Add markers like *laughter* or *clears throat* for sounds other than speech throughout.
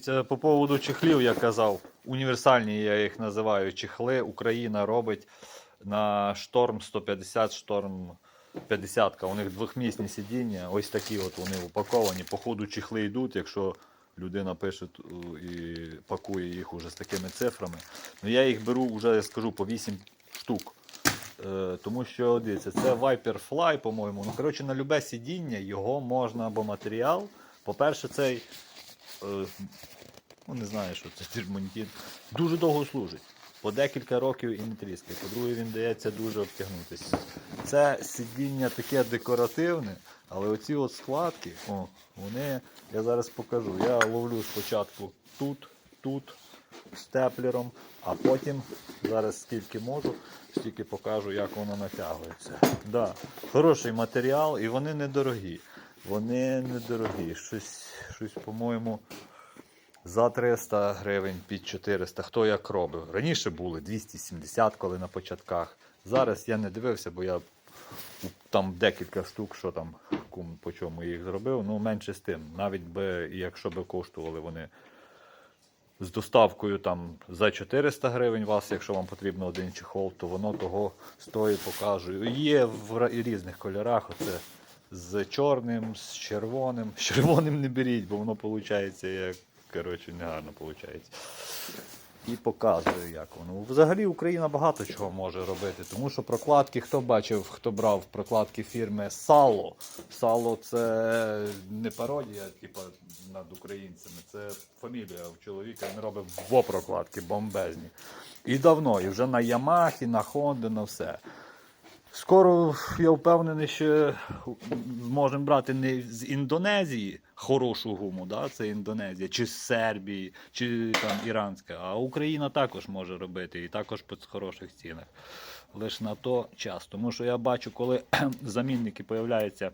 Це по поводу чехлів я казав. Універсальні я їх називаю чехли. Україна робить на шторм 150, шторм 50. У них двохмісні сидіння. Ось такі от вони упаковані. По ходу чехли йдуть, якщо людина пише і пакує їх уже з такими цифрами. Ну я їх беру вже, я скажу, по 8 штук. Е, тому що дивіться, це Viper Fly, по-моєму. Ну, коротше, на любе сидіння його можна або матеріал. По-перше, цей. Е, ну, не знаю, що це тюрмонтін. Дуже довго служить. По декілька років і не тріскає. По-друге, він дається дуже обтягнутися. Це сидіння таке декоративне, але оці от складки, о, вони, я зараз покажу. Я ловлю спочатку тут, тут, степлером, а потім, зараз скільки можу, стільки покажу, як воно натягується. Да, хороший матеріал і вони недорогі. Вони недорогі. Щось, щось по-моєму, за 300 гривень під 400. Хто як робив. Раніше були 270, коли на початках. Зараз я не дивився, бо я там декілька штук, що там кум по чому їх зробив. Ну, менше з тим. Навіть би, якщо би коштували вони з доставкою там за 400 гривень вас, якщо вам потрібно один чехол, то воно того стоїть, покажу. Є в різних кольорах. Оце з чорним, з червоним. З червоним не беріть, бо воно виходить як коротше, негарно виходить. І показую, як воно. Взагалі Україна багато чого може робити, тому що прокладки, хто бачив, хто брав прокладки фірми Сало. Сало це не пародія, типу, над українцями, це фамілія у чоловіка, він робить во прокладки бомбезні. І давно, і вже на Ямахі, на Хонди, на все. Скоро я впевнений, що можемо брати не з Індонезії хорошу гуму, да? це Індонезія, чи з Сербії, чи там іранська, а Україна також може робити і також по хороших цінах. Лише на то час. Тому що я бачу, коли *clears throat* замінники появляються,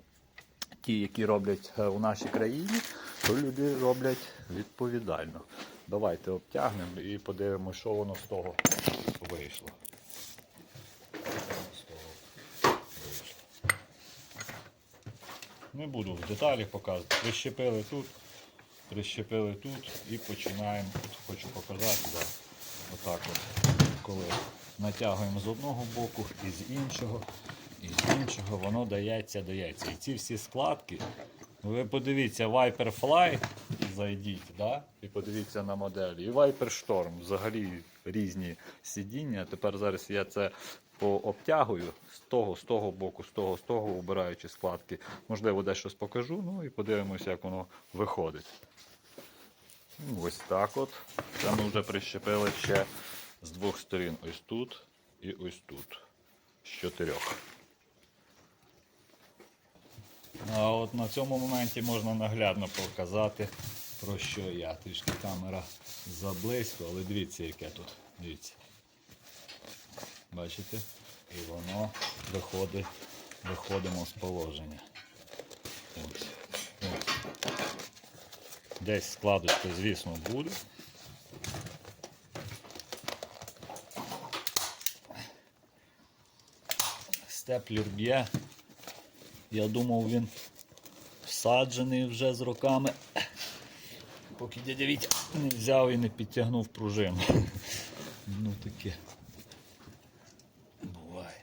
ті, які роблять е, у нашій країні, то люди роблять відповідально. Давайте обтягнемо і подивимося, що воно з того вийшло. З того вийшло. Не буду в деталях показувати. Прищепили тут, прищепили тут і починаємо. Хочу показати, да. отак от, коли натягуємо з одного боку і з іншого, і з іншого, воно дається, дається. І ці всі складки, ну, ви подивіться, Viper Fly, зайдіть, да? і подивіться на моделі. І Viper Storm, взагалі різні сидіння. Тепер зараз я це пообтягую з того, з того боку, з того, з того, обираючи складки. Можливо, десь покажу, ну і подивимося, як воно виходить. Ну, Ось так от. Це ми вже прищепили ще з двох сторін. Ось тут і ось тут. З чотирьох. А от на цьому моменті можна наглядно показати, про що я. Трішки камера заблизько, але дивіться, яке тут. Дивіться. Бачите? І воно виходить, виходимо з положення. Ось. Ось. Десь складочка, звісно, буде. Степлер б'є. Я думав, він всаджений вже з роками. Поки дядя Вітя не взяв і не підтягнув пружину. Ну таке. Буває.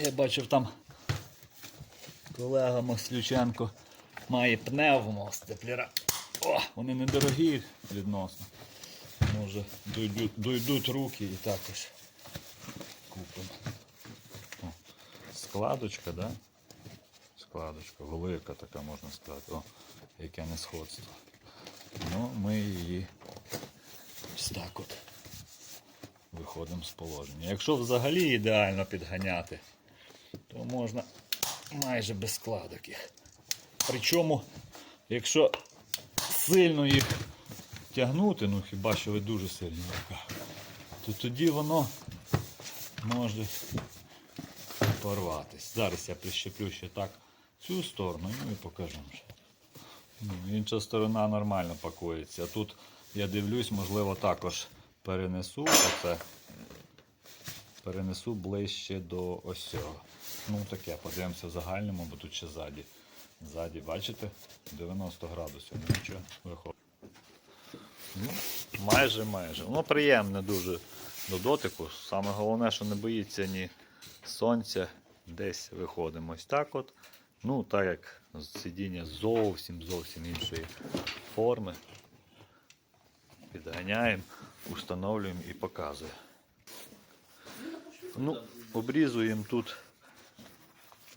Я бачив там колега Маслюченко має пневмо степлера. О, вони недорогі відносно. Може дойдуть, дойдуть руки і також купимо. О, складочка, да? Складочка, велика така можна сказати. О, яке несходство. Ну, ми її ось так от виходимо з положення. Якщо взагалі ідеально підганяти, то можна майже без складок їх. Причому, якщо сильно їх тягнути, ну хіба що ви дуже сильні руках, то тоді воно може порватись. Зараз я прищеплю ще так цю сторону ну і покажу. Ну, Інша сторона нормально пакується. А тут я дивлюсь, можливо, також перенесу оце. Перенесу ближче до ось цього. Ну таке, подивимося в загальному, бо тут ще ззаді Ззаді, бачите? 90 градусів. Нічого виходить. Ну, майже, майже. Воно приємне дуже до дотику. Саме головне, що не боїться ні сонця. Десь виходимо ось так от. Ну, так як сидіння зовсім зовсім іншої форми. Підганяємо, установлюємо і показуємо. Ну, обрізуємо тут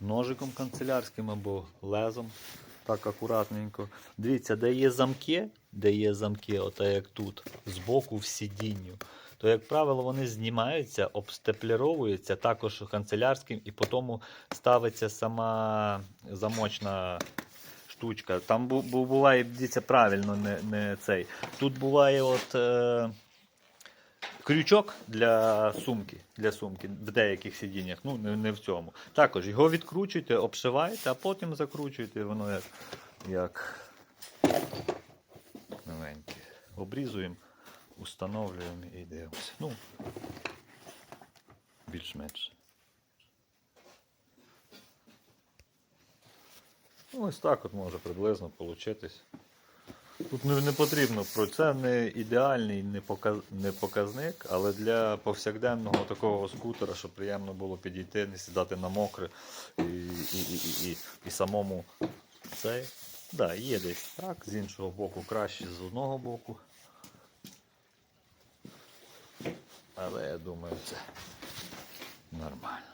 ножиком канцелярським або лезом. Так акуратненько. Дивіться, де є замки, де є замки, ота як тут, збоку в сидінню, то, як правило, вони знімаються, обстеплеровуються також канцелярським, і потім ставиться сама замочна штучка. Там бу- бу- буває, дивіться, правильно, не, не цей. Тут буває от. Е, Крючок для сумки, для сумки в деяких сидіннях, ну не, не в цьому. Також його відкручуйте, обшиваєте, а потім закручуєте, воно як, як новеньке. Обрізуємо, установлюємо і дивимося. Ну, більш-менш. Ну, ось так от може приблизно получитись. Тут не, потрібно про це не ідеальний не, показ, не показник, але для повсякденного такого скутера, щоб приємно було підійти, не сідати на мокре і, і, і, і, і самому цей. Да, є десь так, з іншого боку краще з одного боку. Але я думаю, це нормально.